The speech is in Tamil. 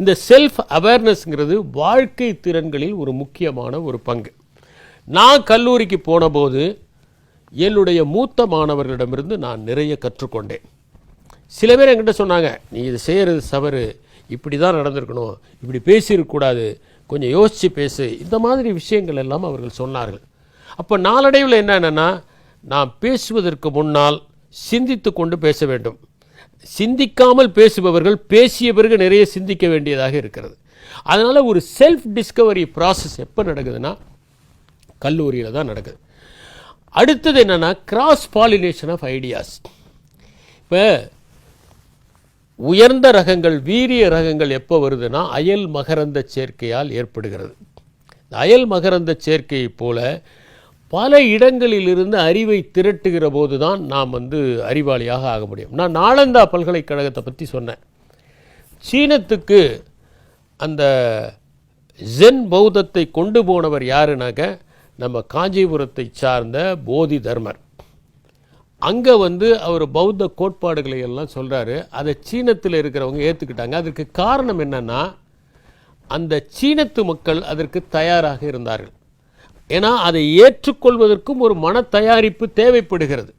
இந்த செல்ஃப் அவேர்னஸ்ங்கிறது வாழ்க்கை திறன்களில் ஒரு முக்கியமான ஒரு பங்கு. நான் கல்லூரிக்கு போனபோது என்னுடைய மூத்த மாணவர்களிடமிருந்து நான் நிறைய கற்றுக்கொண்டேன். சில பேர் என்கிட்ட சொன்னாங்க நீ இது செய்கிறது சவறு இப்படி தான் நடந்திருக்கணும். இப்படி பேசியிருக்கக்கூடாது கொஞ்சம் யோசித்து பேசு. இந்த மாதிரி விஷயங்கள் எல்லாம் அவர்கள் சொன்னார்கள். அப்போ நாளடைவில் என்னென்னா நான் பேசுவதற்கு முன்னால் சிந்தித்து கொண்டு பேச வேண்டும். சிந்திக்காமல் பேசுபவர்கள் பேசிய பிறகு நிறைய சிந்திக்க வேண்டியதாக இருக்கிறது. அதனால் ஒரு செல்ஃப் டிஸ்கவரி ப்ராசஸ் எப்போ நடக்குதுன்னா கல்லூரியில் தான் நடக்குது. அடுத்தது என்னென்னா கிராஸ் பாலினேஷன் ஆஃப் ஐடியாஸ் இப்போ உயர்ந்த ரகங்கள் வீரிய ரகங்கள் எப்போ வருதுன்னா அயல் மகரந்த சேர்க்கையால் ஏற்படுகிறது. இந்த அயல் மகரந்த சேர்க்கையைப் போல பல இடங்களிலிருந்து அறிவை திரட்டுகிற போது தான் நாம் வந்து அறிவாளியாக ஆக முடியும். நான் நாளந்தா பல்கலைக்கழகத்தை பற்றி சொன்னேன். சீனத்துக்கு அந்த ஜென் பௌத்தத்தை கொண்டு போனவர் யாருனாக்க நம்ம காஞ்சிபுரத்தை சார்ந்த போதி தர்மர். அங்கே வந்து அவர் பௌத்த கோட்பாடுகளை எல்லாம் சொல்கிறாரு அதை சீனத்தில் இருக்கிறவங்க ஏற்றுக்கிட்டாங்க அதற்கு காரணம் என்னென்னா அந்த சீனத்து மக்கள் அதற்கு தயாராக இருந்தார்கள். ஏன்னா அதை ஏற்றுக்கொள்வதற்கும் ஒரு மன தயாரிப்பு தேவைப்படுகிறது.